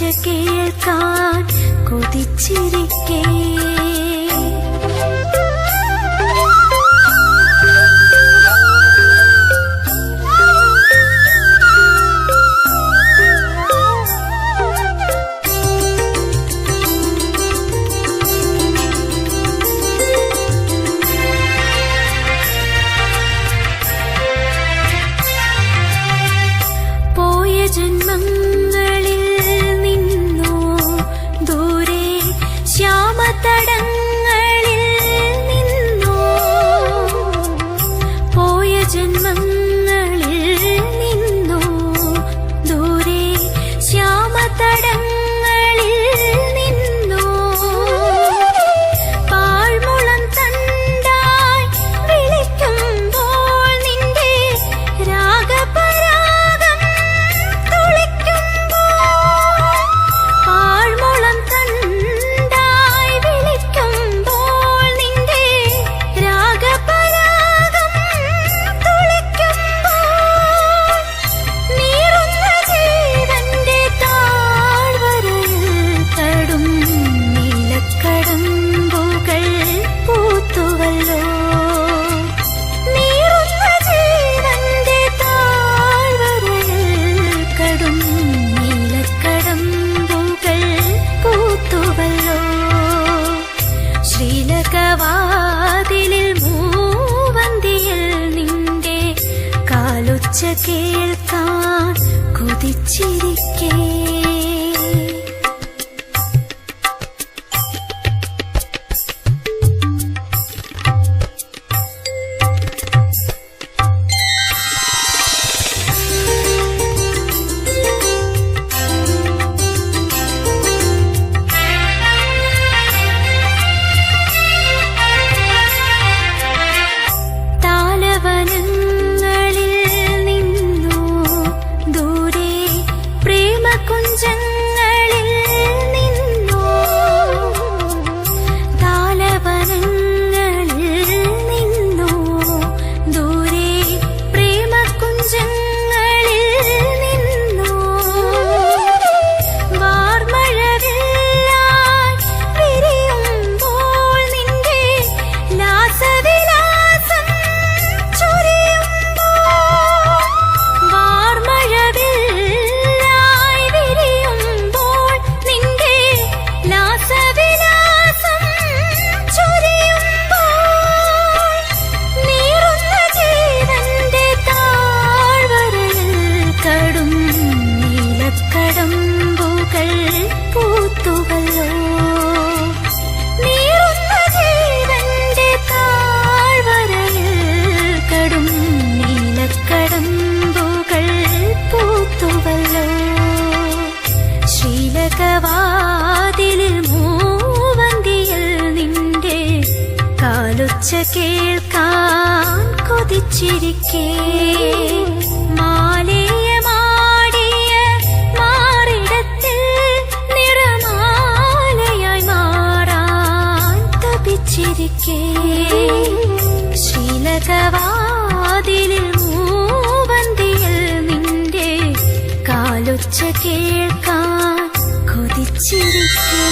കൊതിച്ച് കേൾക്കാൻ കൊതിച്ചിരിക്കേ ജന്മം தடங்க കേൾക്കാൻ കൊതിച്ചിരിക്കേ. ഒച്ച കേൾക്കാൻ കൊതിച്ചിരിക്കേ മാലയ മാടിയ മാറിടത്തിൽ നിറമാലയായി മാറാൻ തപിച്ചിരിക്കേ ശ്രീലകവാതിലിൽ മൂവന്തിയിൽ നിന്റെ കാലൊച്ച കേൾക്കാൻ കൊതിച്ചിരിക്കേ